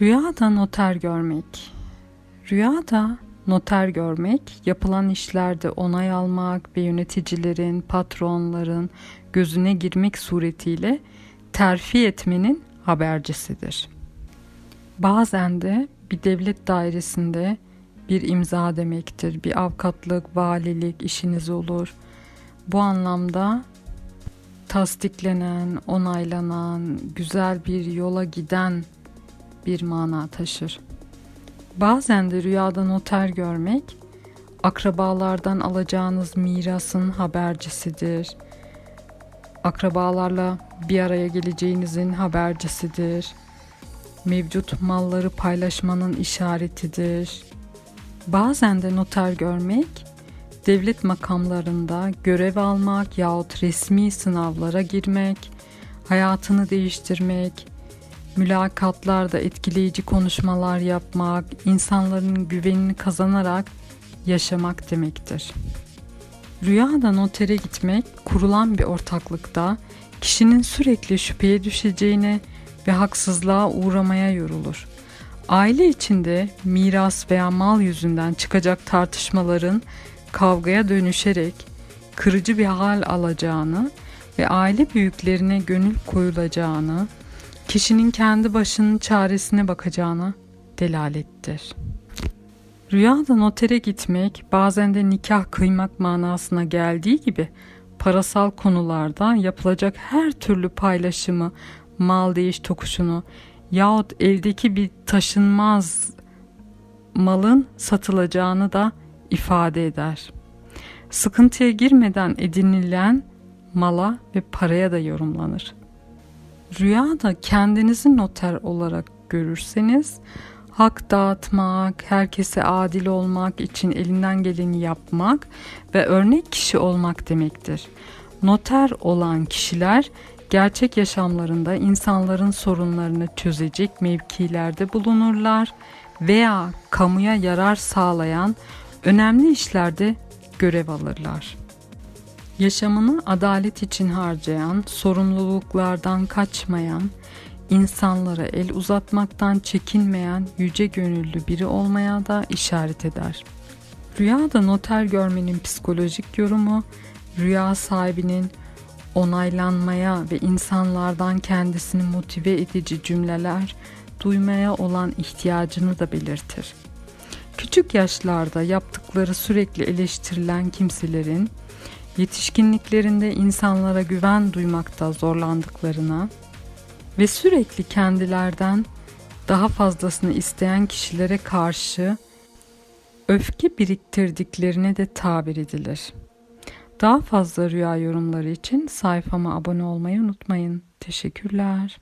Rüyada noter görmek. Rüyada noter görmek, yapılan işlerde onay almak ve yöneticilerin, patronların gözüne girmek suretiyle terfi etmenin habercisidir. Bazen de bir devlet dairesinde bir imza demektir. Bir avukatlık, valilik işiniz olur. Bu anlamda tasdiklenen, onaylanan, güzel bir yola giden bir mana taşır. Bazen de rüyada noter görmek, akrabalardan alacağınız mirasın habercisidir. Akrabalarla bir araya geleceğinizin habercisidir. Mevcut malları paylaşmanın işaretidir. Bazen de noter görmek, devlet makamlarında görev almak yahut resmi sınavlara girmek, hayatını değiştirmek, mülakatlarda etkileyici konuşmalar yapmak, insanların güvenini kazanarak yaşamak demektir. Rüyada notere gitmek kurulan bir ortaklıkta kişinin sürekli şüpheye düşeceğine ve haksızlığa uğramaya yorulur. Aile içinde miras veya mal yüzünden çıkacak tartışmaların kavgaya dönüşerek kırıcı bir hal alacağını ve aile büyüklerine gönül koyulacağını, kişinin kendi başının çaresine bakacağına delalettir. Rüyada notere gitmek bazen de nikah kıymak manasına geldiği gibi parasal konularda yapılacak her türlü paylaşımı, mal değiş tokuşunu yahut eldeki bir taşınmaz malın satılacağını da ifade eder. Sıkıntıya girmeden edinilen mala ve paraya da yorumlanır. Rüyada kendinizi noter olarak görürseniz hak dağıtmak, herkese adil olmak için elinden geleni yapmak ve örnek kişi olmak demektir. Noter olan kişiler gerçek yaşamlarında insanların sorunlarını çözecek mevkilerde bulunurlar veya kamuya yarar sağlayan önemli işlerde görev alırlar. Yaşamını adalet için harcayan, sorumluluklardan kaçmayan, insanlara el uzatmaktan çekinmeyen yüce gönüllü biri olmaya da işaret eder. Rüyada noter görmenin psikolojik yorumu, rüya sahibinin onaylanmaya ve insanlardan kendisini motive edici cümleler duymaya olan ihtiyacını da belirtir. Küçük yaşlarda yaptıkları sürekli eleştirilen kimselerin yetişkinliklerinde insanlara güven duymakta zorlandıklarına ve sürekli kendilerden daha fazlasını isteyen kişilere karşı öfke biriktirdiklerine de tabir edilir. Daha fazla rüya yorumları için sayfama abone olmayı unutmayın. Teşekkürler.